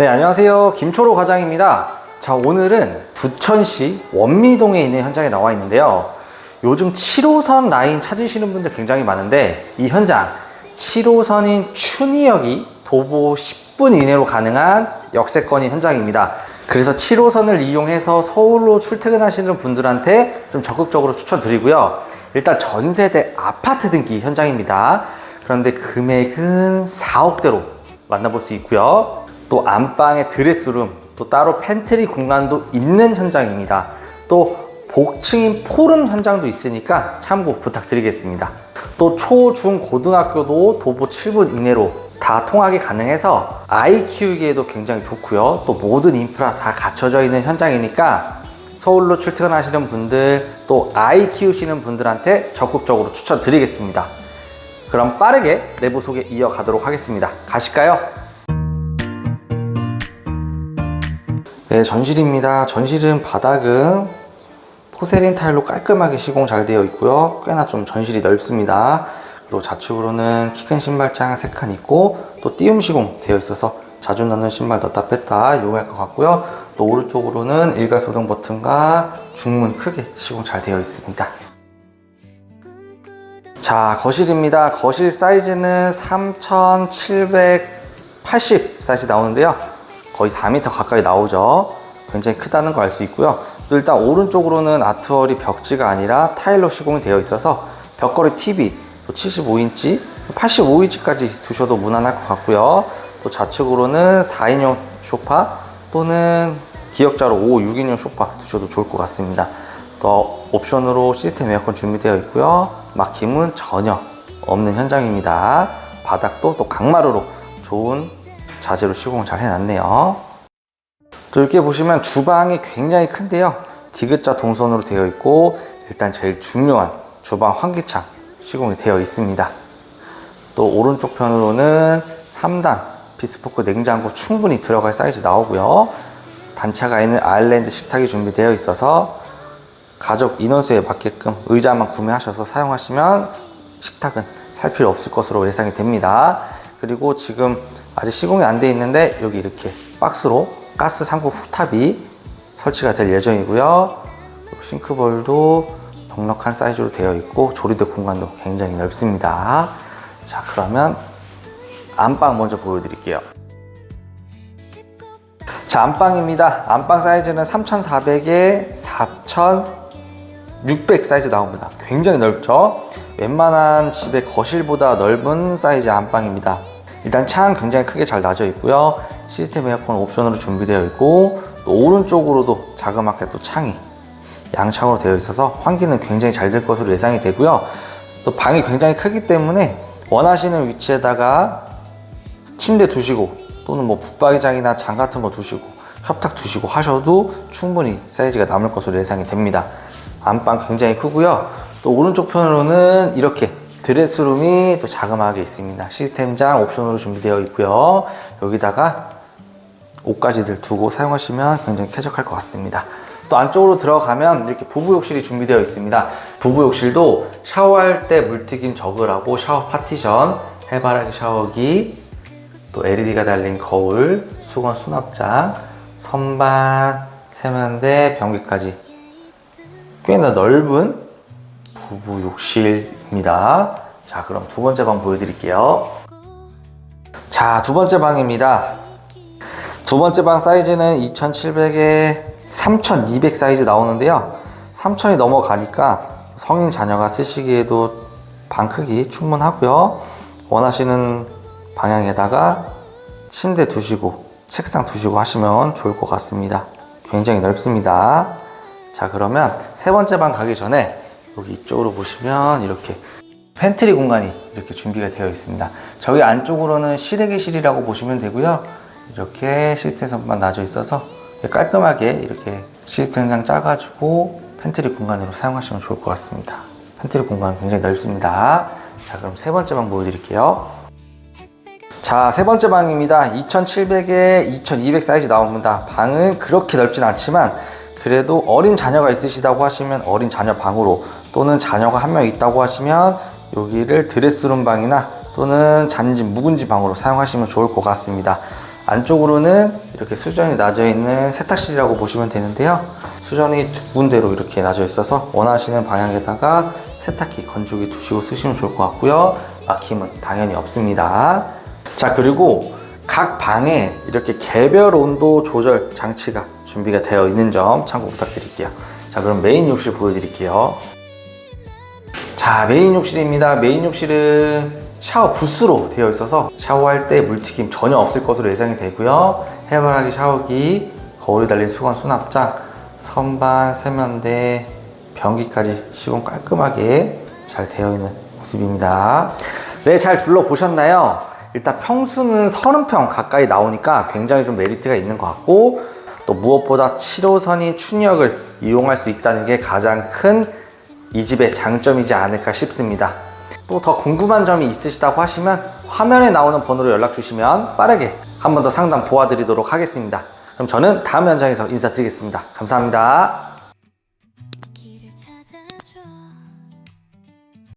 네, 안녕하세요. 김초로 과장입니다. 자, 오늘은 부천시 원미동에 있는 현장에 나와 있는데요. 요즘 7호선 라인 찾으시는 분들 굉장히 많은데, 이 현장, 7호선인 춘희역이 도보 10분 이내로 가능한 역세권인 현장입니다. 그래서 7호선을 이용해서 서울로 출퇴근하시는 분들한테 좀 적극적으로 추천드리고요. 일단 전세대 아파트 등기 현장입니다. 그런데 금액은 4억대로 만나볼 수 있고요. 또 안방에 드레스룸, 또 따로 팬트리 공간도 있는 현장입니다. 또 복층인 포름 현장도 있으니까 참고 부탁드리겠습니다. 또 초, 중, 고등학교도 도보 7분 이내로 다 통하게 가능해서 아이 키우기에도 굉장히 좋고요. 또 모든 인프라 다 갖춰져 있는 현장이니까 서울로 출퇴근하시는 분들, 또 아이 키우시는 분들한테 적극적으로 추천드리겠습니다. 그럼 빠르게 내부 소개 이어가도록 하겠습니다. 가실까요? 네, 전실입니다. 전실은 바닥은 포세린 타일로 깔끔하게 시공 잘 되어 있고요. 꽤나 좀 전실이 넓습니다. 그리고 좌측으로는 키 큰 신발장 3칸 있고 또 띄움 시공 되어 있어서 자주 넣는 신발 넣다 뺐다 이용할 것 같고요. 또 오른쪽으로는 일괄 소등 버튼과 중문 크게 시공 잘 되어 있습니다. 자, 거실입니다. 거실 사이즈는 3780 사이즈 나오는데요. 거의 4m 가까이 나오죠. 굉장히 크다는 거 알 수 있고요. 또 일단 오른쪽으로는 아트월이 벽지가 아니라 타일로 시공이 되어 있어서 벽걸이 TV 또 75인치, 85인치까지 두셔도 무난할 것 같고요. 또 좌측으로는 4인용 소파 또는 기역자로 5, 6인용 소파 두셔도 좋을 것 같습니다. 또 옵션으로 시스템 에어컨 준비되어 있고요. 막힘은 전혀 없는 현장입니다. 바닥도 또 강마루로 좋은 자재로 시공을 잘 해놨네요. 또 이렇게 보시면 주방이 굉장히 큰데요. 디귿자 동선으로 되어 있고 일단 제일 중요한 주방 환기창 시공이 되어 있습니다. 또 오른쪽 편으로는 3단 비스포크 냉장고 충분히 들어갈 사이즈 나오고요. 단차가 있는 아일랜드 식탁이 준비되어 있어서 가족 인원수에 맞게끔 의자만 구매하셔서 사용하시면 식탁은 살 필요 없을 것으로 예상이 됩니다. 그리고 지금 아직 시공이 안 돼 있는데 여기 이렇게 박스로 가스 상부 후탑이 설치가 될 예정이고요. 싱크볼도 넉넉한 사이즈로 되어 있고 조리대 공간도 굉장히 넓습니다. 자 그러면 안방 먼저 보여드릴게요. 자 안방입니다. 안방 사이즈는 3,400에 4,600 사이즈 나옵니다. 굉장히 넓죠? 웬만한 집의 거실보다 넓은 사이즈 안방입니다. 일단 창 굉장히 크게 잘 나져 있고요. 시스템 에어컨 옵션으로 준비되어 있고 또 오른쪽으로도 자그맣게 또 창이 양창으로 되어 있어서 환기는 굉장히 잘 될 것으로 예상이 되고요. 또 방이 굉장히 크기 때문에 원하시는 위치에다가 침대 두시고 또는 뭐 붙박이장이나 장 같은 거 두시고 협탁 두시고 하셔도 충분히 사이즈가 남을 것으로 예상이 됩니다. 안방 굉장히 크고요. 또 오른쪽 편으로는 이렇게 드레스룸이 또 자그마하게 있습니다. 시스템장 옵션으로 준비되어 있고요. 여기다가 옷가지들 두고 사용하시면 굉장히 쾌적할 것 같습니다. 또 안쪽으로 들어가면 이렇게 부부 욕실이 준비되어 있습니다. 부부 욕실도 샤워할 때 물튀김 저글하고 샤워 파티션, 해바라기 샤워기, 또 LED가 달린 거울, 수건 수납장, 선반, 세면대, 변기까지 꽤나 넓은 부부 욕실입니다. 자, 그럼 두 번째 방 보여드릴게요. 자, 두 번째 방입니다. 두 번째 방 사이즈는 2700에 3200 사이즈 나오는데요. 3000이 넘어가니까 성인 자녀가 쓰시기에도 방 크기 충분하고요. 원하시는 방향에다가 침대 두시고 책상 두시고 하시면 좋을 것 같습니다. 굉장히 넓습니다. 자, 그러면 세 번째 방 가기 전에 여기 이쪽으로 보시면 이렇게 팬트리 공간이 이렇게 준비가 되어 있습니다. 저기 안쪽으로는 실외기실이라고 보시면 되고요. 이렇게 시스템 선반 놔져 있어서 깔끔하게 이렇게 시스템 장 짜가지고 팬트리 공간으로 사용하시면 좋을 것 같습니다. 팬트리 공간 굉장히 넓습니다. 자, 그럼 세 번째 방 보여드릴게요. 자, 세 번째 방입니다. 2700에 2200 사이즈 나옵니다. 방은 그렇게 넓진 않지만 그래도 어린 자녀가 있으시다고 하시면 어린 자녀 방으로 또는 자녀가 한 명 있다고 하시면 여기를 드레스룸 방이나 또는 잔집 묵은지 방으로 사용하시면 좋을 것 같습니다. 안쪽으로는 이렇게 수전이 나져 있는 세탁실이라고 보시면 되는데요. 수전이 두 군데로 이렇게 나져 있어서 원하시는 방향에다가 세탁기, 건조기 두시고 쓰시면 좋을 것 같고요. 막힘은 당연히 없습니다. 자, 그리고 각 방에 이렇게 개별 온도 조절 장치가 준비가 되어 있는 점 참고 부탁드릴게요. 자, 그럼 메인 욕실 보여드릴게요. 자, 메인 욕실입니다. 메인 욕실은 샤워 부스로 되어 있어서 샤워할 때 물튀김 전혀 없을 것으로 예상이 되고요. 해바라기 샤워기, 거울이 달린 수건 수납장, 선반, 세면대, 변기까지 시공 깔끔하게 잘 되어 있는 모습입니다. 네, 잘 둘러보셨나요? 일단 평수는 30평 가까이 나오니까 굉장히 좀 메리트가 있는 것 같고 또 무엇보다 7호선이 출력을 이용할 수 있다는 게 가장 큰 이 집의 장점이지 않을까 싶습니다. 또 더 궁금한 점이 있으시다고 하시면 화면에 나오는 번호로 연락 주시면 빠르게 한 번 더 상담 도와드리도록 하겠습니다. 그럼 저는 다음 현장에서 인사드리겠습니다. 감사합니다.